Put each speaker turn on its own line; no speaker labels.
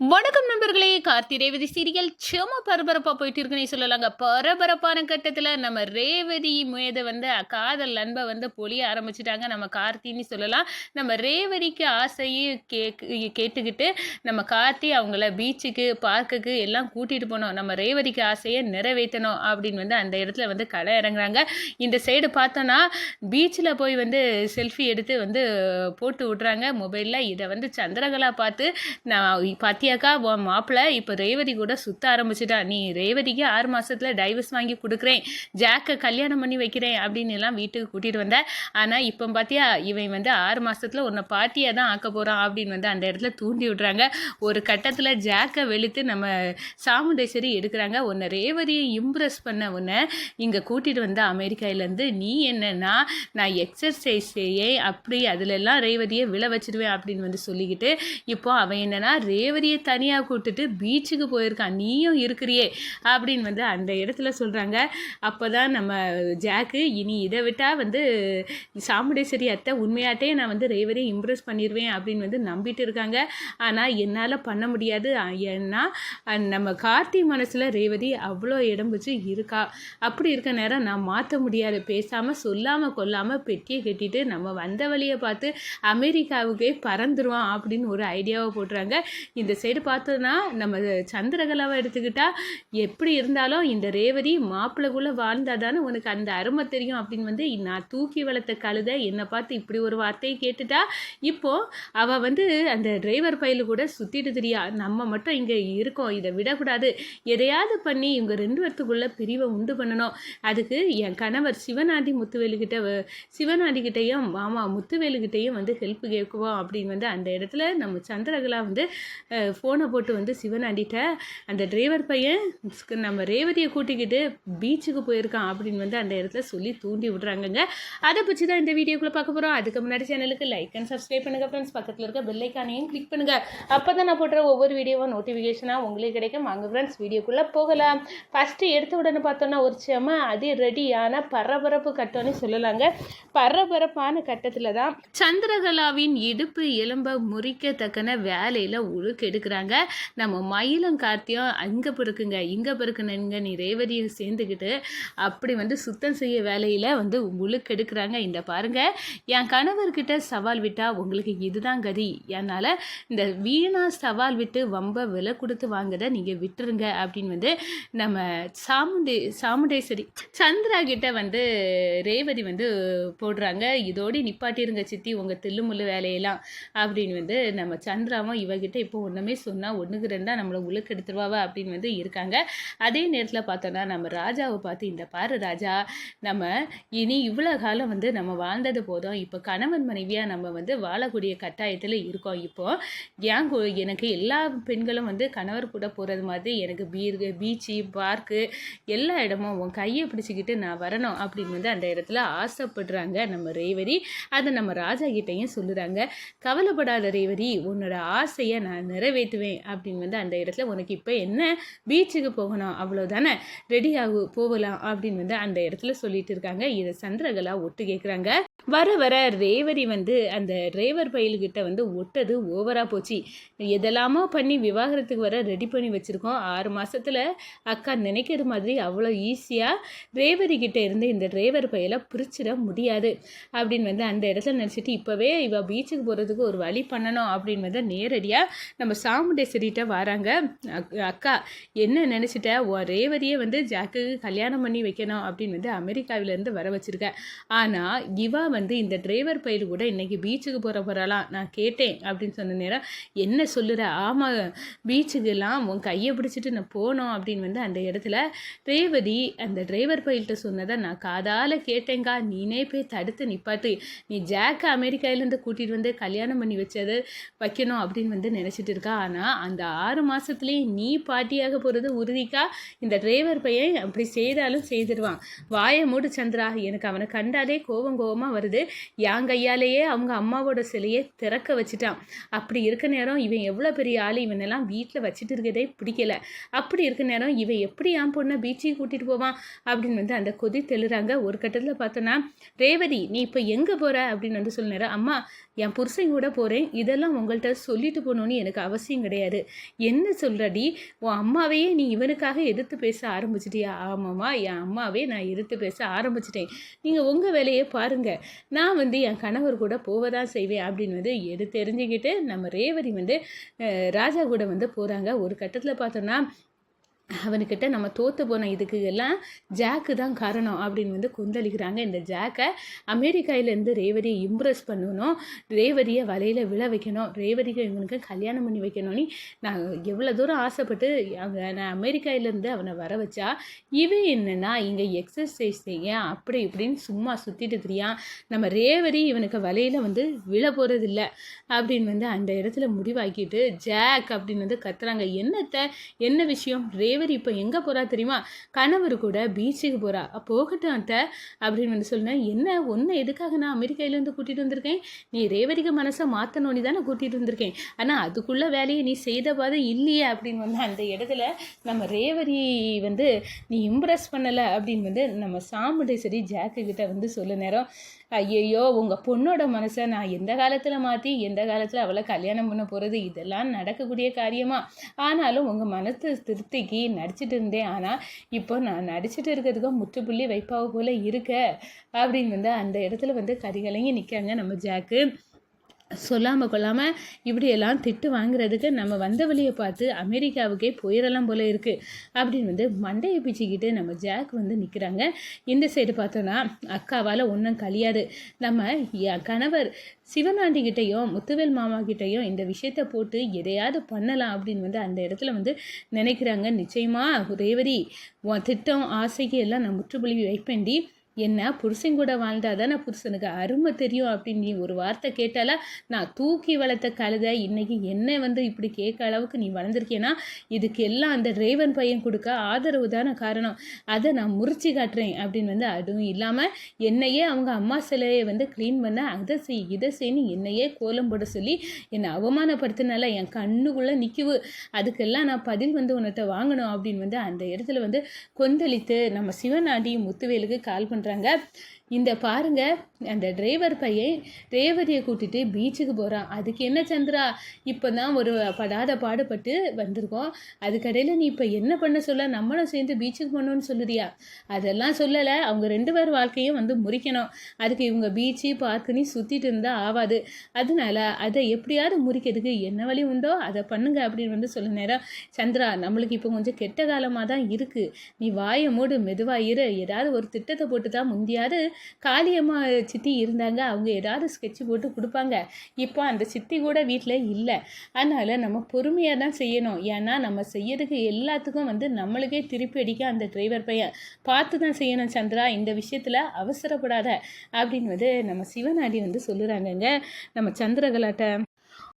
வணக்கம் நண்பர்களே. கார்த்தி ரேவதி சீரியல் சும்மா பரபரப்பாக போயிட்டு இருக்குன்னு சொல்லலாங்க. பரபரப்பான கட்டத்தில் நம்ம ரேவதி மேத வந்து காதல் அன்பை வந்து பொழிய ஆரம்பிச்சிட்டாங்க. நம்ம கார்த்தின்னு சொல்லலாம். நம்ம ரேவதிக்கு ஆசையை கேக்கு கேட்டுக்கிட்டு நம்ம கார்த்தி அவங்கள பீச்சுக்கு பார்க்குக்கு எல்லாம் கூட்டிகிட்டு போனோம். நம்ம ரேவதிக்கு ஆசையை நிறைவேற்றணும் அப்படின்னு வந்து அந்த இடத்துல வந்து கடை இறங்குறாங்க. இந்த சைடு பார்த்தோன்னா பீச்சில் போய் வந்து செல்ஃபி எடுத்து வந்து போட்டு விட்றாங்க மொபைலில் இதை வந்து சந்திரகலா பார்த்து நான் பார்த்து பாக்கியாக்கா உன் மாப்பிள்ளை இப்போ ரேவதி கூட சுத்த ஆரம்பிச்சிட்டா. நீ ரேவதிக்கு ஆறு மாதத்தில் டைவர்ஸ் வாங்கி கொடுக்குறேன். ஜாக்கை கல்யாணம் பண்ணி வைக்கிறேன் அப்படின்னு எல்லாம் வீட்டுக்கு கூட்டிகிட்டு வந்தேன் ஆனால் இப்போ பார்த்தியா இவன் வந்து ஆறு மாதத்தில் உன்னை பாட்டியாக தான் ஆக்க போகிறான் அப்படின்னு வந்து அந்த இடத்துல தூண்டி விட்றாங்க. ஒரு கட்டத்தில் ஜாக்கை வெளுத்து நம்ம சாமுண்டேஸ்வரி எடுக்கிறாங்க. உன்னை ரேவதியை இம்ப்ரெஸ் பண்ண உன்னை இங்கே கூட்டிகிட்டு வந்த அமெரிக்காவிலேருந்து நீ என்னன்னா நான் எக்ஸசைஸ் செய்ய அப்படி அதிலெல்லாம் ரேவதியை விழ வச்சிருவேன் அப்படின்னு வந்து சொல்லிக்கிட்டு இப்போ அவன் என்னன்னா ரேவதியை தனியாக கூப்பிட்டுட்டு பீச்சுக்கு போயிருக்கான் நீயும் இருக்கிறியே அப்படின்னு வந்து அந்த இடத்துல சொல்கிறாங்க அப்போ தான் நம்ம ஜாக்கு இனி இதை விட்டால் வந்து சாமுடேஸ்வரி அத்தை உண்மையாட்டே நான் வந்து ரேவதியை இம்ப்ரெஸ் பண்ணிடுவேன் அப்படின்னு வந்து நம்பிட்டு இருக்காங்க. ஆனால் என்னால் பண்ண முடியாது. ஏன்னா நம்ம கார்த்தி மனசில் ரேவதி அவ்வளோ இடம் வச்சு இருக்கா. அப்படி இருக்க நேரம் நான் மாற்ற முடியாது. பேசாமல் சொல்லாமல் கொல்லாமல் பெட்டியை கட்டிட்டு நம்ம வந்த வழியை பார்த்து அமெரிக்காவுக்கே பறந்துருவான் அப்படின்னு ஒரு ஐடியாவை போட்டுறாங்க. இந்த சைடு பார்த்தோன்னா நம்ம சந்திரகலாவை எடுத்துக்கிட்டால் எப்படி இருந்தாலும் இந்த ரேவதி மாப்பிள்ளைக்குள்ளே வாழ்ந்தால் தானே உனக்கு அந்த அருமை தெரியும் அப்படின்னு வந்து நான் தூக்கி வளர்த்த கழுத என்னை பார்த்து இப்படி ஒரு வார்த்தையை கேட்டுட்டா இப்போது அவள் வந்து அந்த டிரைவர் பையில கூட சுற்றிட்டு தெரியா நம்ம மட்டும் இங்கே இருக்கோம் இதை விடக்கூடாது. எதையாவது பண்ணி இவங்க ரெண்டு பேர்த்துக்குள்ள பிரிவை உண்டு பண்ணணும். அதுக்கு என் கணவர் சிவநாடி முத்துவேலுக்கிட்ட வ- மாமா முத்துவேலுக்கிட்டையும் வந்து ஹெல்ப் கேட்குவோம் அப்படின்னு வந்து அந்த இடத்துல நம்ம சந்திரகலா வந்து ஃபோனை போட்டு வந்து சிவனாண்டிட்ட அந்த டிரைவர் பையன் நம்ம ரேவதியை கூட்டிக்கிட்டு பீச்சுக்கு போயிருக்கான் அப்படின்னு வந்து அந்த இடத்துல சொல்லி தூண்டி விட்றாங்கங்க. அதை பற்றி தான் இந்த வீடியோக்குள்ளே பார்க்க போகிறோம் அதுக்கு முன்னாடி சேனலுக்கு லைக் அண்ட் சப்ஸ்கிரைப் பண்ணுங்கள் ஃப்ரெண்ட்ஸ் பக்கத்தில் இருக்க பெல்லைக்கானையும் கிளிக் பண்ணுங்கள் அப்போ தான் நான் போடுற ஒவ்வொரு வீடியோவும் நோட்டிஃபிகேஷனாக உங்களுக்கு கிடைக்கும். வாங்க ஃப்ரெண்ட்ஸ் வீடியோக்குள்ளே போகலாம். ஃபஸ்ட்டு எடுத்த உடனே பார்த்தோன்னா ஒரு சேமா அது ரெடியான பரபரப்பு கட்டம்னு சொல்லலாங்க. பரபரப்பான கட்டத்தில் தான் சந்திரகலாவின் இடுப்பு எலும்பை முறிக்கத்தக்கன வேலையில் உழுக்கெடுக்க இருக்கிறாங்க நம்ம மயிலும் கார்த்தியும் அங்கே பிறக்குங்க இங்கே பிறக்குனுங்க நீ ரேவதியை சேர்ந்துக்கிட்டு அப்படி வந்து சுத்தம் செய்ய வேலையில் வந்து முழுக்கெடுக்கிறாங்க எடுக்கிறாங்க. இந்த பாருங்கள் என் கணவர்கிட்ட சவால் விட்டால் உங்களுக்கு இதுதான் கதி. என்னால் இந்த வீணாக சவால் விட்டு வம்ப விலை கொடுத்து வாங்கதை நீங்கள் விட்டுருங்க அப்படின்னு வந்து நம்ம சாமுண்டே சாமுண்டேஸ்வரி சந்திரா கிட்ட வந்து ரேவதி வந்து போடுறாங்க. இதோடு நிப்பாட்டிருங்க சித்தி உங்கள் தில்லுமுள்ளு வேலையெல்லாம் அப்படின்னு வந்து நம்ம சந்திராவும் இவகிட்ட இப்போ ஒன்றுமே சொன்னால் ஒன்றுக்கு ரெண்டாக நம்மளை உழுக்கு எடுத்துருவாவா அப்படின்னு வந்து இருக்காங்க. அதே நேரத்தில் பார்த்தோன்னா நம்ம ராஜாவை பார்த்து இந்த பாரு ராஜா நம்ம இனி இவ்வளோ காலம் வந்து நம்ம வாழ்ந்தது போதும். இப்போ கணவன் மனைவியாக நம்ம வந்து வாழக்கூடிய கட்டாயத்தில் இருக்கோம். இப்போ ஏன் எனக்கு எல்லா பெண்களும் வந்து கணவர் கூட போகிறது மாதிரி எனக்கு பீர் பீச்சு பார்க்கு எல்லா இடமும் உன் கையை பிடிச்சிக்கிட்டு நான் வரணும். அப்படின்னு வந்து அந்த இடத்துல ஆசைப்படுறாங்க நம்ம ரேவதி. அதை நம்ம ராஜா கிட்டேயும் சொல்லுறாங்க. கவலைப்படாத ரேவதி உன்னோட ஆசையை நான் நிறைவேற்றுவேன் அப்படின்னு வந்து அந்த இடத்துல உனக்கு இப்போ என்ன பீச்சுக்கு போகணும்? அவ்வளோதானே ரெடி ஆகு போகலாம் அப்படின்னு வந்து அந்த இடத்துல சொல்லிட்டு இருக்காங்க. இதை சந்திரகலா ஒட்டு கேட்குறாங்க வர வர ரேவதி வந்து அந்த டிரைவர் பயில்கிட்ட வந்து ஒட்டது ஓவராக போச்சு. எதெல்லாமோ பண்ணி விவாகரத்துக்கு வர ரெடி பண்ணி வச்சுருக்கோம். ஆறு மாசத்துல அக்கா நினைக்கிற மாதிரி அவ்வளோ ஈஸியாக ரேவதி கிட்ட இருந்து இந்த டிரைவர் பையலை பிரிச்சிட முடியாது அப்படின்னு வந்து அந்த இடத்துல நினச்சிட்டு இப்போவே இவள் பீச்சுக்கு போகிறதுக்கு ஒரு வழி பண்ணணும் அப்படின்னு வந்து நேரடியாக நம்ம சாமுண்டேஸ்வரிட்ட வராங்க. அக்- அக்கா என்ன நினச்சிட்ட? உன் ரேவதியை வந்து ஜாக்குக்கு கல்யாணம் பண்ணி வைக்கணும் அப்படின்னு வந்து அமெரிக்காவிலேருந்து வர வச்சுருக்கேன் ஆனால் இவா வந்து இந்த டிரைவர் பயிர் கூட இன்னைக்கு பீச்சுக்கு போகிற போகிறாலாம் நான் கேட்டேன் அப்படின்னு சொன்ன நேரம் என்ன சொல்லுற? ஆமாம் பீச்சுக்கெல்லாம் உன் கையை பிடிச்சிட்டு நான் போனோம் அப்படின்னு வந்து அந்த இடத்துல ரேவதி அந்த டிரைவர் பயில்கிட்ட சொன்னதை நான் காதால் கேட்டேங்கா நீனே போய் தடுத்து நிப்பாட்டு. நீ ஜாக்கை அமெரிக்காவிலேருந்து கூட்டிகிட்டு வந்து கல்யாணம் பண்ணி வச்சது வைக்கணும் அப்படின்னு வந்து நினச்சிட்டு இருக்கா. ஆனால் அந்த ஆறு மாதத்துலேயே நீ பாட்டியாக போகிறது உறுதிக்கா? இந்த டிரைவர் பையன் அப்படி செய்தாலும் செய்திருவான். வாயை மூடு சந்திரா. எனக்கு அவனை கண்டாலே கோபம் கோபமாக வருது. என் கையாலேயே அவங்க அம்மாவோட சிலையை திறக்க வச்சுட்டான். அப்படி இருக்க நேரம் இவன் எவ்வளோ பெரிய ஆள்? இவனெல்லாம் வீட்டில் வச்சுட்டு இருக்கதே பிடிக்கல. அப்படி இருக்க நேரம் இவன் எப்படி என் பொண்ணை பீச்சுக்கு கூட்டிகிட்டு போவான்? அப்படின்னு வந்து அந்த கொதி தெளிறாங்க. ஒரு கட்டத்தில் பார்த்தோன்னா ரேவதி நீ இப்போ எங்கே போகிற அப்படின்னு வந்து சொல்ல நேரம் அம்மா என் புருஷன் கூட போகிறேன் இதெல்லாம் உங்கள்கிட்ட சொல்லிட்டு போகணுன்னு எனக்கு அவசியம் அவசியம் கிடையாது. என்ன சொல்கிறடி உன் அம்மாவையே நீ இவனுக்காக எதிர்த்து பேச ஆரம்பிச்சிட்டியா? ஆமாம்மா என் அம்மாவே நான் எதிர்த்து பேச ஆரம்பிச்சிட்டேன். நீங்கள் உங்கள் வேலையை பாருங்கள் நான் வந்து என் கணவர் கூட போக தான் செய்வேன் அப்படின்னு வந்து எது தெரிஞ்சுக்கிட்டு நம்ம ரேவதி வந்து ராஜா கூட வந்து போகிறாங்க ஒரு கட்டத்தில் பார்த்தோன்னா அவனுக்கிட்ட நம்ம தோற்று போன இதுக்கு எல்லாம் ஜாக்கு தான் காரணம் அப்படின்னு வந்து கொந்தளிக்கிறாங்க. இந்த ஜாக்கை அமெரிக்காவிலேருந்து ரேவதியை இம்ப்ரெஸ் பண்ணணும். ரேவதியை வலையில் விழ வைக்கணும். ரேவதிக்கு இவனுக்கு கல்யாணம் பண்ணி வைக்கணும்னு நான் எவ்வளோ தூரம் ஆசைப்பட்டு அவங்க நான் அமெரிக்காவிலேருந்து அவனை வர வச்சா இவன் என்னென்னா இங்கே எக்ஸசைஸ் செய்ய அப்படி இப்படின்னு சும்மா சுற்றிட்டு திரியான் நம்ம ரேவதி இவனுக்கு வலையில் வந்து விழ போகிறதில்ல அப்படின்னு வந்து அந்த இடத்துல முடிவாக்கிட்டு ஜாக் அப்படின்னு வந்து கத்துறாங்க. என்னத்தை? என்ன விஷயம்? ரே தேவர் இப்போ எங்கே போகிறா தெரியுமா? கணவர் கூட பீச்சுக்கு போகிறா போகட்டும் அத்தை அப்படின்னு வந்து சொன்னேன் என்ன ஒன்று எதுக்காக நான் அமெரிக்காவிலேருந்து கூட்டிகிட்டு வந்திருக்கேன்? நீ ரேவதிக்கு மனசை மாற்றணும்னு தானே கூட்டிகிட்டு வந்திருக்கேன். ஆனால் அதுக்குள்ள வேலையை நீ செய்த பாதை இல்லையே அப்படின்னு வந்து அந்த இடத்துல நம்ம ரேவதி வந்து நீ இம்ப்ரெஸ் பண்ணலை அப்படின்னு வந்து நம்ம சாமுண்டேஸ்வரி ஜாக்கு கிட்ட வந்து சொல்ல நேரம். ஐயையோ உங்கள் பொண்ணோட மனசை நான் எந்த காலத்தில் மாற்றி எந்த காலத்தில் அவளை கல்யாணம் பண்ண போகிறது இதெல்லாம் நடக்கக்கூடிய காரியமா? ஆனாலும் உங்கள் மனசு திருப்திக்கு நடிச்சிட்டு இருந்தேன். ஆனால் இப்போ நான் நடிச்சிட்டு இருக்கிறதுக்கு முற்றுப்புள்ளி வைப்பாவை போல இருக்க. அப்படின்னு வந்து அந்த இடத்துல வந்து கரிகலங்கி நிற்காங்க நம்ம ஜாக்கு. சொல்லாமல் கொள்ளாமல் இப்படியெல்லாம் திட்டு வாங்குறதுக்கு நம்ம வந்த வழியை பார்த்து அமெரிக்காவுக்கே போயிடலாம் போல இருக்குது அப்படின்னு வந்து மண்டையை பிச்சுக்கிட்டு நம்ம ஜாக் வந்து நிற்கிறாங்க இந்த சைடு பார்த்தோன்னா அக்காவால் ஒன்றும் கழியாது. நம்ம கணவர் சிவனாண்டிகிட்டேயும் முத்துவேல் மாமா கிட்டேயும் இந்த விஷயத்த போட்டு எதையாவது பண்ணலாம் அப்படின்னு வந்து அந்த இடத்துல வந்து நினைக்கிறாங்க. நிச்சயமாக ரேவதி உன் திட்டம் ஆசைக்கு எல்லாம் நான் முற்றுப்புள்ளி வைப்பேண்டி என்ன புருஷன் கூட வாழ்ந்தால் தானே புருஷனுக்கு அருமை தெரியும் அப்படின்னு நீ ஒரு வார்த்தை கேட்டாலா நான் தூக்கி வளர்த்த கழுத இன்னைக்கு என்ன வந்து இப்படி கேட்க அளவுக்கு நீ வளர்ந்துருக்கேன்னா இதுக்கு எல்லாம் அந்த டிரைவன் பையன் கொடுக்க ஆதரவு தானே காரணம். அதை நான் முறிச்சு காட்டுறேன் அப்படின்னு வந்து அதுவும் இல்லாமல் என்னையே அவங்க அம்மா சிலையை வந்து க்ளீன் பண்ண அதை செய் இதை செய்யணும் என்னையே கோலம் போட சொல்லி என்னை அவமானப்படுத்தினால என் கண்ணுக்குள்ளே நிற்குவு அதுக்கெல்லாம் நான் பதில் வந்து உன்னத்தை வாங்கணும் அப்படின்னு வந்து அந்த இடத்துல வந்து கொந்தளித்து நம்ம சிவனாடி முத்துவேலுக்கு கால் பண்ணுறாங்க இந்த பாருங்க அந்த டிரைவர் பையன் ரேவதியை கூட்டிகிட்டு பீச்சுக்கு போகிறான் அதுக்கு என்ன சந்திரா? இப்போ தான் ஒரு படாத பாடுபட்டு வந்திருக்கோம். அதுக்கடையில் நீ இப்போ என்ன பண்ண சொல்ல? நம்மளும் சேர்ந்து பீச்சுக்கு போகணும்னு சொல்லுறியா? அதெல்லாம் சொல்லலை. அவங்க ரெண்டு பேர் வாழ்க்கையும் வந்து முறிக்கணும். அதுக்கு இவங்க பீச்சு பார்க்குன்னு சுற்றிட்டு இருந்தால் ஆகாது அதனால அதை எப்படியாவது முறிக்கிறதுக்கு என்ன வழி உண்டோ அதை பண்ணுங்க அப்படின்னு வந்து சொல்ல நேரம். சந்திரா நம்மளுக்கு இப்போ கொஞ்சம் கெட்ட காலமாக தான் இருக்குது நீ வாயை மூடு மெதுவாக இரு. ஏதாவது ஒரு திட்டத்தை போட்டு தான் முந்தியாவது காளியம்மா சித்தி இருந்தாங்க. அவங்க ஏதாவது ஸ்கெட்ச் போட்டு கொடுப்பாங்க. இப்போ அந்த சித்தி கூட வீட்டில் இல்லை. அதனால் நம்ம பொறுமையாக தான் செய்யணும். ஏன்னா நம்ம செய்யறதுக்கு எல்லாத்துக்கும் வந்து நம்மளுக்கே திருப்பி அடிக்க அந்த டிரைவர் பையன். பார்த்து தான் செய்யணும் சந்திரா. இந்த விஷயத்தில் அவசரப்படாத. அப்படின்னு வந்து நம்ம சிவநாடி வந்து சொல்லுறாங்கங்க. நம்ம சந்திரகலாட்ட